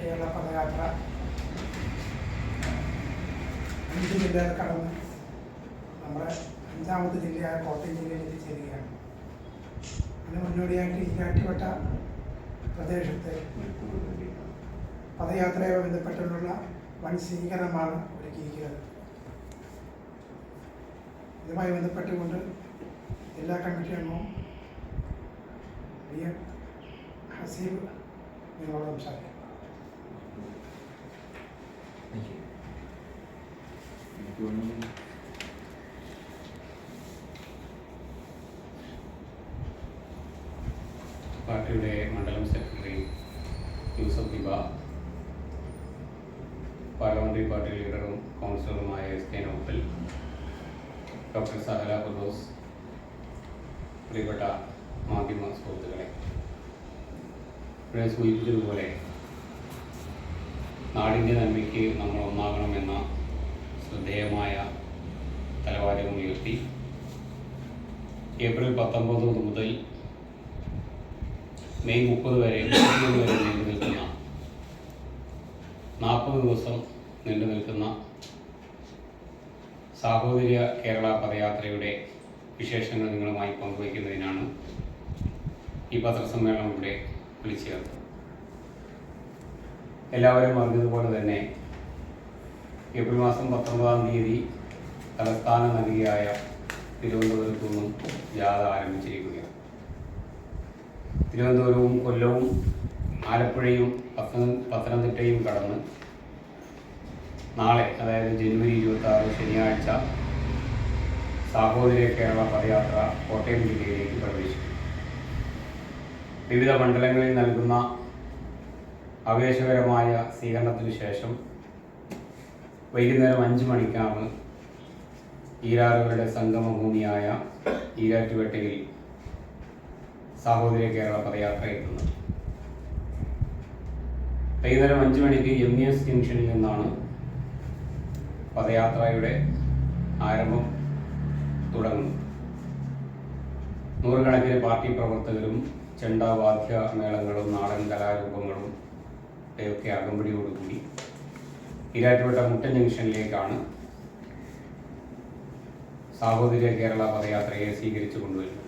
കേരള പദയാത്ര. അഞ്ച് ജില്ലകൾ കടന്ന്. നമ്മുടെ അഞ്ചാമത്തെ ജില്ലയായ കോട്ടയം ജില്ലയിൽ എത്തിച്ചേരുകയാണ് അതിന് മുന്നോടിയായിട്ട് ഈരാറ്റുപേട്ട പ്രദേശത്ത് പദയാത്രയെ ബന്ധപ്പെട്ടുള്ള വൻ സ്വീകരണമാണ് ഒരുക്കിയിരിക്കുന്നത്. ഇതുമായി ബന്ധപ്പെട്ടുകൊണ്ട് ജില്ലാ കമ്മിറ്റി അംഗവും ഹസീബ് നിങ്ങളോട് സംസാരിക്കും. പാർട്ടിയുടെ മണ്ഡലം secretary Yusuf Diba parliamentary party ലീഡറും കൗൺസിലറുമായ S K Noppal doctor Sahala Firoz പ്രിയപ്പെട്ട മാധ്യമ സുഹൃത്തുക്കളെ. ഇവിടെ സൂചിപ്പിച്ചതുപോലെ നാടിന്റെ നന്മയ്ക്ക് നമ്മൾ ഒന്നാകണമെന്ന ശ്രദ്ധേയമായ തലവാചകം ഉയർത്തി. ഏപ്രിൽ പത്തൊമ്പത് മുതൽ മെയ് മുപ്പത് വരെ മുപ്പത് വരെ നീണ്ടു നിൽക്കുന്ന നാൽപ്പത് ദിവസം നീണ്ടു നിൽക്കുന്ന സാഹോദര്യ കേരള പദയാത്രയുടെ വിശേഷങ്ങൾ നിങ്ങളുമായി പങ്കുവയ്ക്കുന്നതിനാണ് ഈ പത്രസമ്മേളനം ഇവിടെ വിളിച്ചു ചേർത്തത് എല്ലാവരും അറിഞ്ഞതുപോലെ തന്നെ ഏപ്രിൽ മാസം പത്തൊമ്പതാം തീയതി തലസ്ഥാന നഗരിയായ തിരുവനന്തപുരത്തു നിന്നും ജാഥ ആരംഭിച്ചിരിക്കുകയാണ്. തിരുവനന്തപുരവും കൊല്ലവും ആലപ്പുഴയും പത്തനം പത്തനംതിട്ടയും കടന്ന് നാളെ അതായത് ജനുവരി ഇരുപത്തി ആറ് ശനിയാഴ്ച സാഹോദര്യ കേരള പദയാത്ര കോട്ടയം ജില്ലയിലേക്ക് പ്രവേശിക്കും. വിവിധ മണ്ഡലങ്ങളിൽ നൽകുന്ന ആവേശകരമായ സ്വീകരണത്തിനു ശേഷം വൈകുന്നേരം അഞ്ച് മണിക്കാണ് ഈരാറുകളുടെ സംഗമഭൂമിയായ ഈരാറ്റുപേട്ടയിൽ സാഹോദര്യ കേരള പദയാത്ര എത്തുന്നത്. വൈകുന്നേരം അഞ്ച് മണിക്ക് എം എസ് ജംഗ്ഷനിൽ നിന്നാണ് പദയാത്രയുടെ ആരംഭം തുടങ്ങുന്നത്. നൂറുകണക്കിന് പാർട്ടി പ്രവർത്തകരും ചെണ്ടാവാദ്യ മേളങ്ങളും നാടൻ കലാരൂപങ്ങളും ഒക്കെ അകമ്പടിയോടുകൂടി ഈരാറ്റുപേട്ട മുട്ടൻ ജംഗ്ഷനിലേക്കാണ് സാഹോദര്യ കേരള പദയാത്രയെ സ്വീകരിച്ചു കൊണ്ടുവരുന്നത്.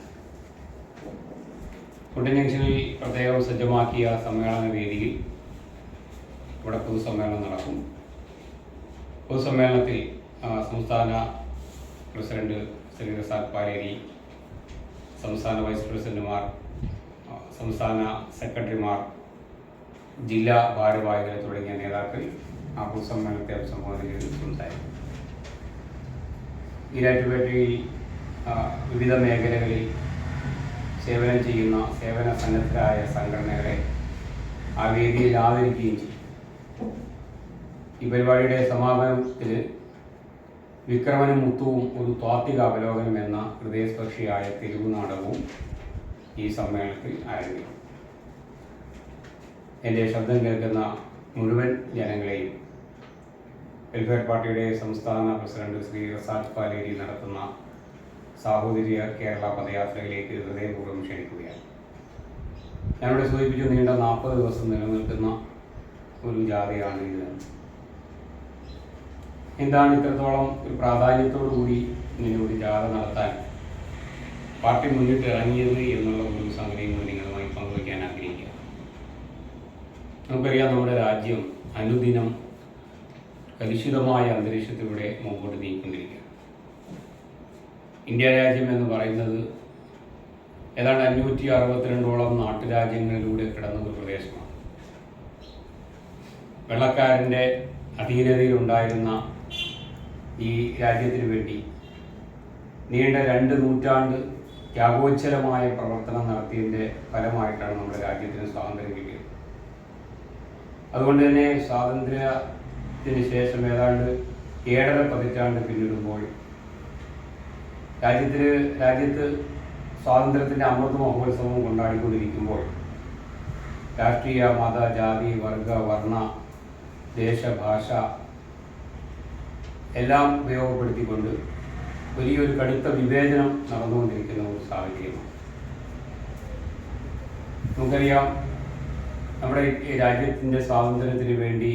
മുട്ടൻ ജംഗ്ഷനിൽ പ്രത്യേകം സജ്ജമാക്കിയ സമ്മേളന വേദിയിൽ ഇവിടെ പൊതുസമ്മേളനം നടക്കും പൊതുസമ്മേളനത്തിൽ സംസ്ഥാന പ്രസിഡന്റ് ശ്രീ റസാഖ് പാലേരി സംസ്ഥാന വൈസ് പ്രസിഡന്റുമാർ സംസ്ഥാന സെക്രട്ടറിമാർ ജില്ലാ ഭാരവാഹികൾ തുടങ്ങിയ നേതാക്കൾ ആ പൊതുസമ്മേളനത്തെ അഭിസംബോധന ചെയ്ത് സംസാരിക്കും ഈരാറ്റുപേട്ടയിൽ വിവിധ മേഖലകളിൽ സേവനം ചെയ്യുന്ന സേവന സന്നദ്ധരായ സംഘടനകളെ ആ വേദിയിൽ ആദരിക്കുകയും ചെയ്യും ഈ പരിപാടിയുടെ സമാപനത്തിൽ വിക്രമനും മുത്തുവും ഒരു താത്വിക അവലോകനം എന്ന ഹൃദയസ്പർശിയായ തെരുവ് നാടകവും ഈ സമ്മേളനത്തിൽ ആരംഭിക്കും. എന്റെ ശബ്ദം കേൾക്കുന്ന മുഴുവൻ ജനങ്ങളെയും വെൽഫെയർ പാർട്ടിയുടെ സംസ്ഥാന പ്രസിഡന്റ് ശ്രീ റസാഖ് പാലേരി നടത്തുന്ന സാഹോദര്യ കേരള പദയാത്രയിലേക്ക് ഹൃദയപൂർവം ക്ഷണിക്കുകയാണ്. ഞാനിവിടെ സൂചിപ്പിച്ചു നീണ്ട നാൽപ്പത് ദിവസം നിലനിൽക്കുന്ന ഒരു ജാഥയാണ് ഇത്. എന്താണ് ഇത്രത്തോളം ഒരു പ്രാധാന്യത്തോടു കൂടി ഇങ്ങനെ ഒരു ജാഥ നടത്താൻ പാർട്ടി മുന്നിട്ട് ഇറങ്ങിയത് എന്നുള്ള ഒരു സംഗതിയും നിങ്ങളുമായി പങ്കുവയ്ക്കാൻ ആഗ്രഹിക്കുക നമുക്കറിയാം നമ്മുടെ രാജ്യം അനുദിനം കലുഷിതമായ അന്തരീക്ഷത്തിലൂടെ മുമ്പോട്ട് നീങ്ങിക്കൊണ്ടിരിക്കുക ഇന്ത്യ രാജ്യം എന്ന് പറയുന്നത് ഏതാണ്ട് അഞ്ഞൂറ്റി അറുപത്തിരണ്ടോളം നാട്ടുരാജ്യങ്ങളിലൂടെ കിടന്ന ഒരു പ്രദേശമാണ്. വെള്ളക്കാരന്റെ അധീനതയിലുണ്ടായിരുന്ന ഈ രാജ്യത്തിനു വേണ്ടി നീണ്ട രണ്ട് നൂറ്റാണ്ട് ത്യാഗോച്ചരമായ പ്രവർത്തനം നടത്തിയതിന്റെ ഫലമായിട്ടാണ് നമ്മുടെ രാജ്യത്തിന് സ്വാതന്ത്ര്യം കിട്ടിയത്. അതുകൊണ്ട് തന്നെ സ്വാതന്ത്ര്യത്തിന് ശേഷം ഏതാണ്ട് ഏഴര പതിറ്റാണ്ട് പിന്നിടുമ്പോൾ രാജ്യത്തിന് രാജ്യത്ത് സ്വാതന്ത്ര്യത്തിന്റെ അമൃത മഹോത്സവം കൊണ്ടാടിക്കൊണ്ടിരിക്കുമ്പോൾ രാഷ്ട്രീയ മത ജാതി വർഗ വർണ ദേശഭാഷ എല്ലാം ഉപയോഗപ്പെടുത്തിക്കൊണ്ട് വലിയൊരു കടുത്ത വിവേചനം നടന്നുകൊണ്ടിരിക്കുന്ന ഒരു സാഹചര്യമാണ്. നമുക്കറിയാം നമ്മുടെ രാജ്യത്തിന്റെ സ്വാതന്ത്ര്യത്തിന് വേണ്ടി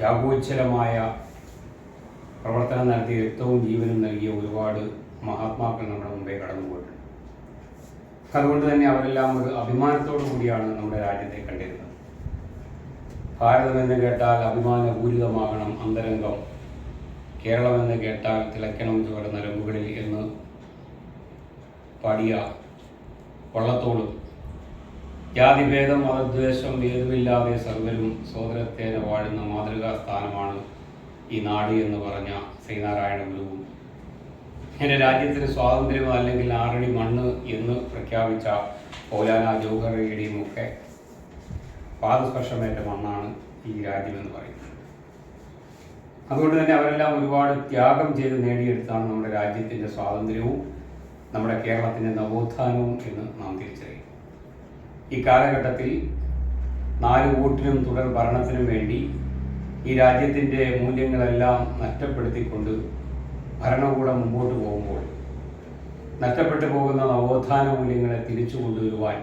യാഗോജ്വലമായ പ്രവർത്തനം നടത്തി രക്തവും ജീവനും നൽകിയ ഒരുപാട് മഹാത്മാക്കൾ നമ്മുടെ മുമ്പേ കടന്നുപോയിട്ടുണ്ട് അതുകൊണ്ട് തന്നെ അവരെല്ലാം ഒരു അഭിമാനത്തോടു കൂടിയാണ് നമ്മുടെ രാജ്യത്തെ കണ്ടിരുന്നത്. ഭാരതം എന്ന് കേട്ടാൽ അഭിമാനപൂരിതമാകണം അന്തരംഗം. കേരളം എന്ന് കേട്ടാൽ തിളയ്ക്കണം ചുവട് നരമ്പുകളിൽ എന്ന് പാടിയ വള്ളത്തോളും ജാതിഭേദം മതദ്വേഷം ഏതുമില്ലാതെ സർവരും സോദരത്തേന വാഴുന്ന മാതൃകാ സ്ഥാനമാണ് ഈ നാട് എന്ന് പറഞ്ഞ ശ്രീനാരായണ ഗുരുവും. എന്റെ രാജ്യത്തിന് സ്വാതന്ത്ര്യം അല്ലെങ്കിൽ ആറടി മണ്ണ് എന്ന് പ്രഖ്യാപിച്ച പൗലാന ജോഹറയുടെയും ഒക്കെ പാദസ്പർശമേറ്റ മണ്ണാണ് ഈ രാജ്യമെന്ന് പറയുന്നത്. അതുകൊണ്ട് തന്നെ അവരെല്ലാം ഒരുപാട് ത്യാഗം ചെയ്ത് നേടിയെടുത്താണ് നമ്മുടെ രാജ്യത്തിന്റെ സ്വാതന്ത്ര്യവും നമ്മുടെ കേരളത്തിന്റെ നവോത്ഥാനവും എന്ന് നാം തിരിച്ചറിയും ഈ കാലഘട്ടത്തിൽ നാല് വോട്ടിനും തുടർ ഭരണത്തിനും വേണ്ടി ഈ രാജ്യത്തിന്റെ മൂല്യങ്ങളെല്ലാം നഷ്ടപ്പെടുത്തിക്കൊണ്ട് ഭരണകൂടം മുമ്പോട്ട് പോകുമ്പോൾ നഷ്ടപ്പെട്ടു പോകുന്ന നവോത്ഥാന മൂല്യങ്ങളെ തിരിച്ചു കൊണ്ടുവരുവാൻ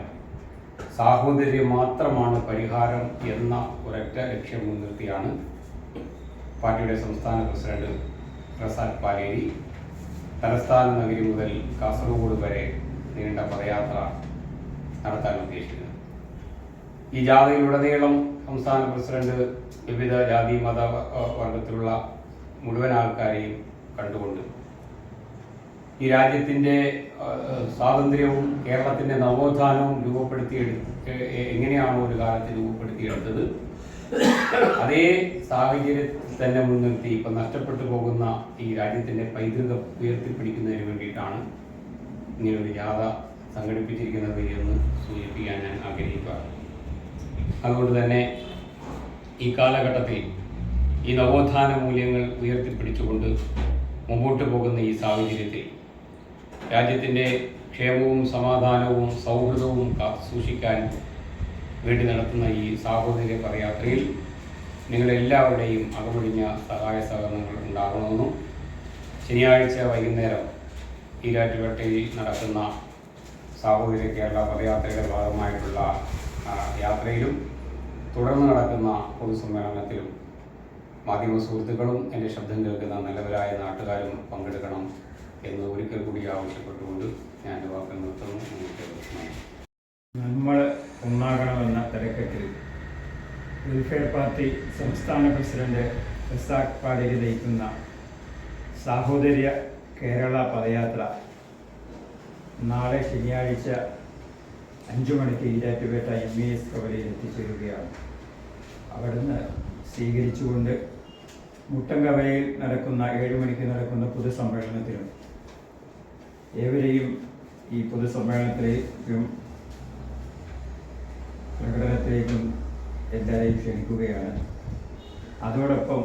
സാഹോദര്യം മാത്രമാണ് പരിഹാരം എന്ന ഒരൊറ്റ ലക്ഷ്യം മുൻനിർത്തിയാണ് പാർട്ടിയുടെ സംസ്ഥാന പ്രസിഡന്റ് പ്രസാദ് പാലേരി. തലസ്ഥാന നഗരി മുതൽ കാസർഗോഡ് വരെ നീണ്ട പദയാത്ര നടത്താൻ ഉദ്ദേശിക്കുന്നത്. ഈ ജാഥയിലുടനീളം സംസ്ഥാന പ്രസിഡന്റ് വിവിധ ജാതി മത വർഗത്തിലുള്ള മുഴുവൻ ആൾക്കാരെയും കണ്ടുകൊണ്ട് ഈ രാജ്യത്തിന്റെ സ്വാതന്ത്ര്യവും കേരളത്തിന്റെ നവോത്ഥാനവും രൂപപ്പെടുത്തിയെടു എങ്ങനെയാണോ ഒരു കാലത്ത് രൂപപ്പെടുത്തിയെടുത്തത് അതേ സാഹചര്യത്തിൽ തന്നെ മുൻനിർത്തി ഇപ്പം നഷ്ടപ്പെട്ടു പോകുന്ന ഈ രാജ്യത്തിന്റെ പൈതൃകം ഉയർത്തിപ്പിടിക്കുന്നതിന് വേണ്ടിയിട്ടാണ് ഇങ്ങനൊരു ജാഥ സംഘടിപ്പിച്ചിരിക്കുന്നത് എന്ന് സൂചിപ്പിക്കാൻ ഞാൻ ആഗ്രഹിക്കുക അതുകൊണ്ട് തന്നെ ഈ കാലഘട്ടത്തിൽ ഈ നവോത്ഥാന മൂല്യങ്ങൾ ഉയർത്തിപ്പിടിച്ചുകൊണ്ട് മുമ്പോട്ട് പോകുന്ന ഈ സാഹചര്യത്തിൽ രാജ്യത്തിന്റെ ക്ഷേമവും സമാധാനവും സൗഹൃദവും സൂക്ഷിക്കാൻ വേണ്ടി നടത്തുന്ന ഈ സാഹോദര്യ പദയാത്രയിൽ നിങ്ങളെല്ലാവരുടെയും അകമൊഴിഞ്ഞ സഹായ സഹകരണങ്ങൾ ഉണ്ടാകണമെന്നും ശനിയാഴ്ച വൈകുന്നേരം ഈരാറ്റുപേട്ടയിൽ നടക്കുന്ന സാഹോദര്യ കേരള പദയാത്രയുടെ ഭാഗമായിട്ടുള്ള യാത്രയിലും തുടർന്ന് നടക്കുന്ന പൊതുസമ്മേളനത്തിലും മാധ്യമ സുഹൃത്തുക്കളും എന്റെ ശബ്ദം കേൾക്കുന്ന നല്ലവരായ നാട്ടുകാരും പങ്കെടുക്കണം എന്ന് ഒരിക്കൽ കൂടി ആവശ്യപ്പെട്ടുകൊണ്ട് ഞാൻ എന്റെ വാക്കുകൾ നിർത്തുന്നു. നമ്മൾ ഒന്നാകണമെന്ന തിരക്കത്തിൽ വെൽഫെയർ പാർട്ടി സംസ്ഥാന പ്രസിഡന്റ് റസാഖ് പാലേരി നയിക്കുന്ന സാഹോദര്യ കേരള പദയാത്ര നാളെ ശനിയാഴ്ച അഞ്ചു മണിക്ക് ഈരാറ്റുപേട്ട എം ഇ എസ് കവലയിൽ എത്തിച്ചേരുകയാണ്. അവിടുന്ന് സ്വീകരിച്ചുകൊണ്ട് മുട്ടൻകവലയിൽ നടക്കുന്ന ഏഴ് മണിക്ക് നടക്കുന്ന പൊതുസമ്മേളനത്തിലും ഏവരെയും ഈ പൊതുസമ്മേളനത്തിലേക്കും പ്രകടനത്തിലേക്കും എല്ലാവരെയും ക്ഷണിക്കുകയാണ്. അതോടൊപ്പം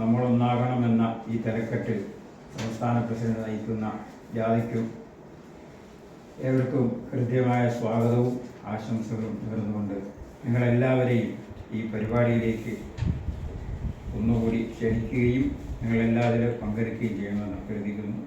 നമ്മളൊന്നാകണമെന്ന ഈ തലക്കെട്ടിൽ സംസ്ഥാന പ്രസിഡന്റ് നയിക്കുന്ന ജാതിക്കും ഏവർക്കും ഹൃദ്യമായ സ്വാഗതവും ആശംസകളും നേർന്നുകൊണ്ട് നിങ്ങളെല്ലാവരെയും ഈ പരിപാടിയിലേക്ക് ഒന്നുകൂടി ക്ഷണിക്കുകയും നിങ്ങളെല്ലാവരും പങ്കെടുക്കുകയും ചെയ്യണമെന്ന് അഭ്യർത്ഥിക്കുന്നു.